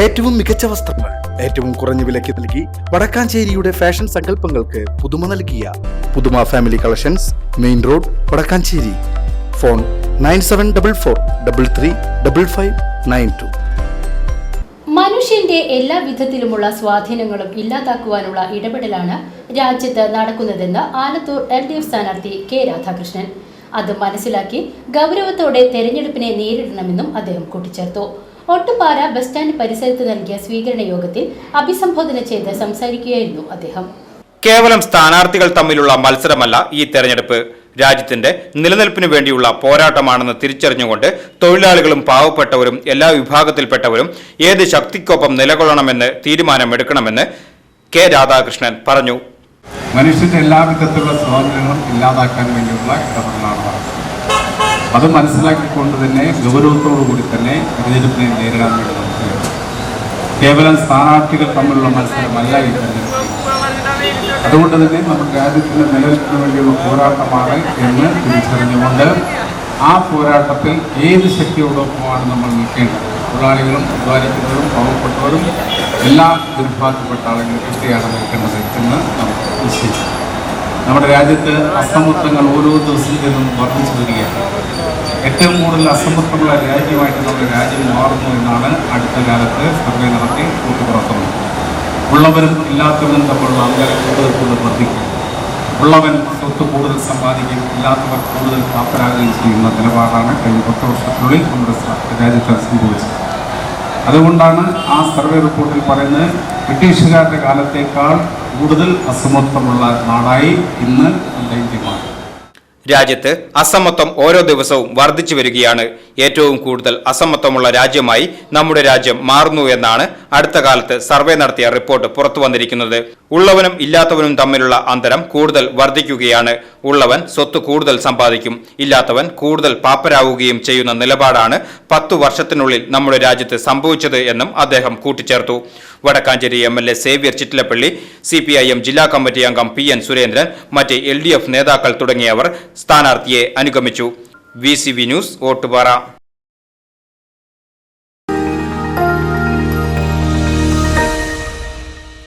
ഏറ്റവും മികച്ച വസ്ത്രങ്ങൾ ഏറ്റവും കുറഞ്ഞ വിലയ്ക്ക് നൽകി വടക്കാഞ്ചേരിയുടെ ഫാഷൻ സങ്കല്പങ്ങൾക്ക് പുതുമ നൽകിയ പുതുമ family collections main road Vadakkanchery. Phone nine seven double four double three double five nine two. മനുഷ്യന്റെ എല്ലാ വിധത്തിലുമുള്ള സ്വാധീനങ്ങളും ഇല്ലാതാക്കുവാനുള്ള ഇടപെടലാണ് രാജ്യത്ത് നടക്കുന്നതെന്ന് ആലത്തൂർ എൽ ഡി എഫ് സ്ഥാനാർത്ഥി കെ രാധാകൃഷ്ണൻ. അത് മനസ്സിലാക്കി ഗൗരവത്തോടെ തെരഞ്ഞെടുപ്പിനെ നേരിടണമെന്നും അദ്ദേഹം കൂട്ടിച്ചേർത്തു. ഒട്ടുപാറ ബസ് സ്റ്റാൻഡ് പരിസരത്ത് നൽകിയ സ്വീകരണ യോഗത്തിൽ അഭിസംബോധന ചെയ്ത് സംസാരിക്കുകയായിരുന്നു അദ്ദേഹം. കേവലം സ്ഥാനാർത്ഥികൾ തമ്മിലുള്ള മത്സരമല്ല ഈ തെരഞ്ഞെടുപ്പ്. രാജ്യത്തിന്റെ നിലനിൽപ്പിനു വേണ്ടിയുള്ള പോരാട്ടമാണെന്ന് തിരിച്ചറിഞ്ഞുകൊണ്ട് തൊഴിലാളികളും പാവപ്പെട്ടവരും എല്ലാ വിഭാഗത്തിൽപ്പെട്ടവരും ഏത് ശക്തിക്കൊപ്പം നിലകൊള്ളണമെന്ന് തീരുമാനമെടുക്കണമെന്ന് കെ രാധാകൃഷ്ണൻ പറഞ്ഞു. മനുഷ്യന്റെ എല്ലാവിധത്തിലുള്ള സ്വാതന്ത്ര്യങ്ങളും ഇല്ലാതാക്കാൻ വേണ്ടിയുള്ള ഇടപെടലാണ് നടത്തുന്നത് അത് മനസ്സിലാക്കിക്കൊണ്ട് തന്നെ ഗൗരവത്തോടു കൂടി തന്നെ തിരഞ്ഞെടുപ്പിനെ നേരിടാൻ വേണ്ടി നമുക്ക് കേവലം സ്ഥാനാർത്ഥികൾ തമ്മിലുള്ള മത്സരമല്ല ഈ അതുകൊണ്ട് തന്നെ നമ്മുടെ രാജ്യത്തിന്റെ നിലനിൽപ്പിന് വേണ്ടിയുള്ള പോരാട്ടമാണ് എന്ന് തിരിച്ചറിഞ്ഞുകൊണ്ട് ആ പോരാട്ടത്തിൽ ഏത് ശക്തിയോടൊപ്പമാണ് നമ്മൾ നിൽക്കേണ്ടത്? തൊഴിലാളികളും അധ്വാനിക്കുന്നവരും പാവപ്പെട്ടവരും എല്ലാ ദുർഭാഗ്യപ്പെട്ട ആളുകളും കൃത്യമാണ് നിൽക്കേണ്ടത് എന്ന് നമുക്ക് നിശ്ചയിച്ചു നമ്മുടെ രാജ്യത്ത് അസമത്വങ്ങൾ ഓരോ ദിവസം ചെന്നും വർദ്ധിച്ചു വരികയാണ് ഏറ്റവും കൂടുതൽ അസമത്വമുള്ള രാജ്യമായിട്ട് നമ്മുടെ രാജ്യം മാറുന്നു എന്നാണ് അടുത്ത കാലത്ത് സർവേ നടത്തി കൂട്ടുപുറത്തുന്നത് ഉള്ളവരും ഇല്ലാത്തവരും തമ്മിലുള്ള അന്തരം കൂടുതൽ കൂടുതൽ വർദ്ധിക്കും. ഉള്ളവൻ സ്വത്ത് കൂടുതൽ സമ്പാദിക്കും ഇല്ലാത്തവർ കൂടുതൽ പ്രാപ്തരാകുകയും ചെയ്യുന്ന നിലപാടാണ് കഴിഞ്ഞ പത്ത് വർഷത്തിനുള്ളിൽ നമ്മുടെ രാജ്യത്ത് സംഭവിച്ചത്. അതുകൊണ്ടാണ് ആ സർവേ റിപ്പോർട്ടിൽ പറയുന്നത് ബ്രിട്ടീഷുകാരുടെ കാലത്തേക്കാൾ കൂടുതൽ അസമത്വമുള്ള നാടായി ഇന്ന് നമ്മുടെ ഇന്ത്യ മാറി. രാജ്യത്ത് അസമത്വം ഓരോ ദിവസവും വർദ്ധിച്ചു വരികയാണ്. ഏറ്റവും കൂടുതൽ അസമത്വമുള്ള രാജ്യമായി നമ്മുടെ രാജ്യം മാറുന്നു എന്നാണ് അടുത്ത കാലത്ത് സർവേ നടത്തിയ റിപ്പോർട്ട് പുറത്തു വന്നിരിക്കുന്നത് ഉള്ളവനും ഇല്ലാത്തവനും തമ്മിലുള്ള അന്തരം കൂടുതൽ വർദ്ധിക്കുകയാണ്. ഉള്ളവൻ സ്വത്ത് കൂടുതൽ സമ്പാദിക്കും ഇല്ലാത്തവൻ കൂടുതൽ പാപ്പരാവുകയും ചെയ്യുന്ന നിലപാടാണ് പത്തു വർഷത്തിനുള്ളിൽ നമ്മുടെ രാജ്യത്ത് സംഭവിച്ചത് എന്നും അദ്ദേഹം കൂട്ടിച്ചേർത്തു. Vadakkanchery M L A Xavier Chittilappally C P I M ജില്ലാ കമ്മിറ്റി അംഗം പി എൻ സുരേന്ദ്രൻ മറ്റ് എൽ ഡി എഫ് നേതാക്കൾ തുടങ്ങിയവർ സ്ഥാനാർത്ഥിയെ അനുഗമിച്ചു. V C V news Ottupara.